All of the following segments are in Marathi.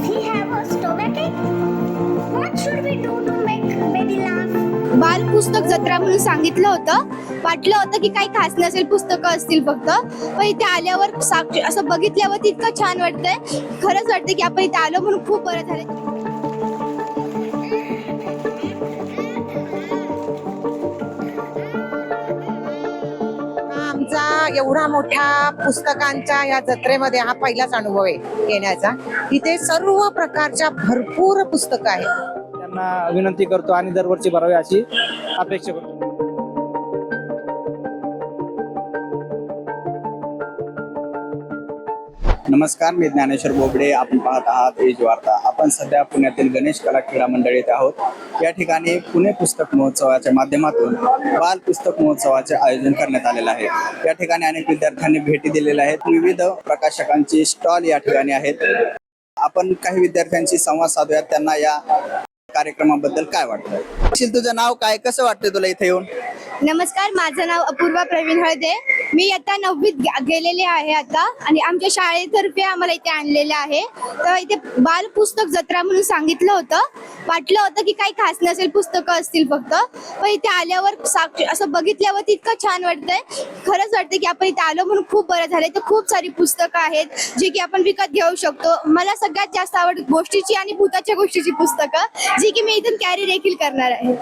He have a stomachache? What should we do to make baby laugh? बाल पुस्तक जत्रा म्हणून सांगितलं होतं वाटलं होतं की काही खास नसेल पुस्तकं असतील फक्त पण इथे आल्यावर साक्ष असं बघितल्यावर इतकं छान वाटतंय खरंच वाटतं की आपण इथे आलो म्हणून खूप बरं झालं आमचा एवढा मोठ्या पुस्तकांच्या या जत्रेमध्ये हा पहिलाच अनुभव आहे येण्याचा. इथे सर्व प्रकारच्या भरपूर पुस्तकं आहेत. त्यांना विनंती करतो आणि दरवर्षी भरावी अशी अपेक्षा करतो. नमस्कार मी ज्ञानेश्वर बोबडे. आपण पाहत आहात एज वार्ता. आपण सध्या पुण्यातील गणेश कला क्रीडा मंडळ येथे आहोत. या ठिकाणी पुणे पुस्तक महोत्सवाच्या माध्यमातून बाल पुस्तक महोत्सवाचे आयोजन करण्यात आलेलं आहे. या ठिकाणी अनेक विद्यार्थ्यांनी भेटी दिलेल्या आहेत. विविध प्रकाशकांची स्टॉल या ठिकाणी आहेत. आपण काही विद्यार्थ्यांशी संवाद साधूयात. त्यांना या कार्यक्रमाबद्दल काय वाटतं तुझं नाव काय? कसं वाटतं तुला इथे येऊन? नमस्कार माझं नाव अपूर्वा प्रवीण हळदे. मी आता नववीत गेलेले आहे आता. आणि आमच्या शाळेतर्फे आम्हाला इथे आणलेलं आहे. तर इथे बाल पुस्तक जत्रा म्हणून सांगितलं होतं. वाटलं होतं की काही खास नसेल पुस्तकं असतील फक्त. पण इथे आल्यावर असं बघितल्यावर इतकं छान वाटतंय. खरंच वाटतं की आपण इथे आलो म्हणून खूप बरं झालंय. तर खूप सारी पुस्तकं आहेत जी की आपण विकत घेऊ शकतो. मला सगळ्यात जास्त आवड गोष्टीची आणि भूताच्या गोष्टीची पुस्तकं जी की मी इथून कॅरी देखील करणार आहे.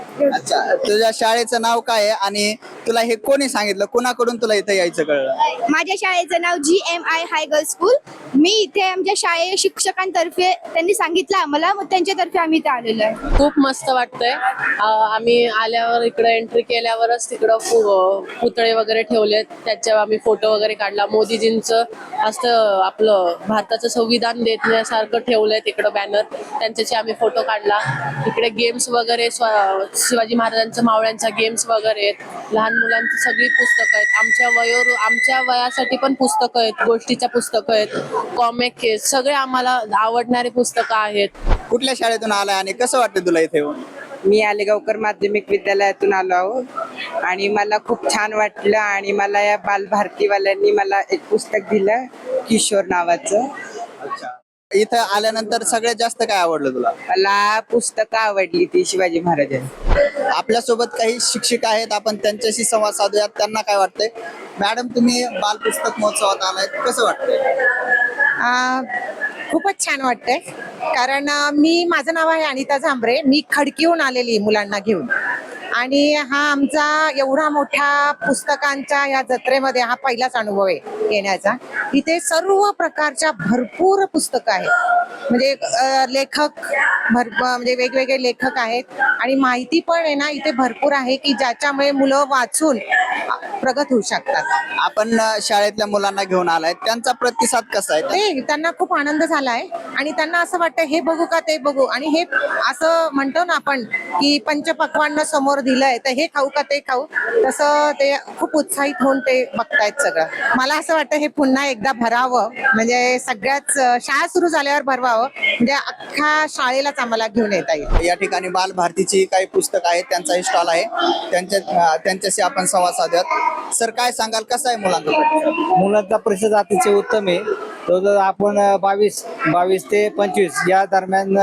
तुझ्या शाळेचं नाव काय आहे? आणि तुला हे कोणी सांगितलं? कोणाकडून तुला इथे यायचं कळलं? माझ्या शाळेचं नाव G M I high girls school मी इथे आमच्या शाळे शिक्षकांतर्फे त्यांनी सांगितलं आम्हाला मग त्यांच्यातर्फे आम्ही इथे आलेलो आहे. खूप मस्त वाटतंय. अं, आम्ही आल्यावर इकडे एंट्री केल्यावरच तिकडं पु- पुतळे वगैरे ठेवलेत. त्याच्यावर आम्ही फोटो वगैरे काढला. मोदीजींचं असं आपलं भारताचं संविधान देण्यासारखं ठेवलंय तिकडं बॅनर त्यांच्याचे आम्ही फोटो काढला. इकडे गेम्स वगैरे स्व- शिवाजी महाराजांचं मावळ्यांचा गेम्स वगैरे आहेत. लहान मुलांची सगळी पुस्तकं आहेत. आमच्या वयोर आमच्या वयासाठी पण पुस्तकं आहेत गोष्टीच्या पुस्तकं आहेत कॉमिक आहेत सगळे आम्हाला आवडणारे पुस्तकं आहेत. कुठल्या शाळेतून आलाय आणि कसं वाटतं तुला इथे येऊन? मी आलेगावकर माध्यमिक विद्यालयातून आलो आहोत आणि मला खूप छान वाटलं आणि मला या बालभारतीवाल्यांनी मला एक पुस्तक दिलं किशोर नावाचं. इथं आल्यानंतर सगळ्यात जास्त काय आवडलं तुला? मला पुस्तकं आवडली ती शिवाजी महाराजांची. आपल्यासोबत काही शिक्षक आहेत आपण त्यांच्याशी संवाद साधूयात त्यांना काय वाटतंय? मॅडम तुम्ही बाल पुस्तक महोत्सवात आलाय. कसं वाटतंय? खूपच छान वाटतंय. कारण मी माझं नाव आहे अनिता झांबरे. मी खडकीहून आलेली मुलांना घेऊन. आणि हा आमचा एवढा मोठ्या पुस्तकांच्या या जत्रेमध्ये हा पहिलाच अनुभव आहे येण्याचा. इथे सर्व प्रकारच्या भरपूर पुस्तकं आहेत. म्हणजे लेखक भर म्हणजे वेगवेगळे लेखक आहेत. आणि माहिती पण आहे ना इथे भरपूर आहे की ज्याच्यामुळे मुलं वाचून प्रगत होऊ शकतात. आपण अं, शाळेतल्या मुलांना घेऊन आलाय. त्यांचा प्रतिसाद कसा आहे? ते त्यांना खूप आनंद झालाय. आणि त्यांना असं वाटतं हे बघू का ते बघू? आणि हे असं म्हणतो ना आपण की पंचपक्वांना समोर दिलंय तर हे खाऊ का ते खाऊ? तसं ते खूप उत्साहित होऊन ते बघतायत सगळं. मला असं वाटतं हे पुन्हा एकदा भरावं. म्हणजे सगळ्याच अं, शाळा सुरू झाल्यावर भरवावं. म्हणजे अख्ख्या शाळेलाच आम्हाला घेऊन येता येईल. या ठिकाणी बाल भारतीची काही पुस्तक आहेत त्यांचाही स्टॉल आहे. त्यांच्या अं, त्यांच्याशी आपण संवाद साधूयात. सर काय सांगाल? कसं आहे मुलांचा? मुलांचा प्रतिसाद अतिशय उत्तम आहे. जवळजवळ आपण बावीस बावीस ते पंचवीस या दरम्यान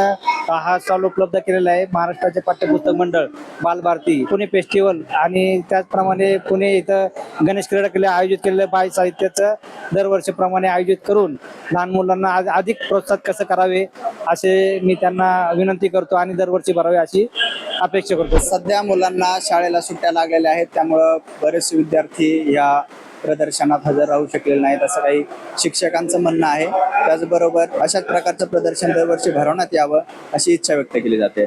हा स्टॉल उपलब्ध केलेला आहे. महाराष्ट्राचे पाठ्यपुस्तक मंडळ बालभारती पुणे फेस्टिवल आणि त्याचप्रमाणे पुणे इथं गणेश क्रीडा केले आयोजित केलेलं बाल साहित्याचं दरवर्षीप्रमाणे आयोजित करून लहान मुलांना आज अधिक प्रोत्साहित कसं करावे असे मी त्यांना विनंती करतो आणि दरवर्षी भरावे अशी अपेक्षा करतो. सध्या मुलांना शाळेला सुट्ट्या लागलेल्या आहेत त्यामुळं बरेचसे विद्यार्थी या प्रदर्शनात हजर राहू शकलेले नाहीत असं काही शिक्षकांचं म्हणणं आहे. त्याचबरोबर अशाच प्रकारचं प्रदर्शन दरवर्षी भरवण्यात यावं अशी इच्छा व्यक्त केली जाते.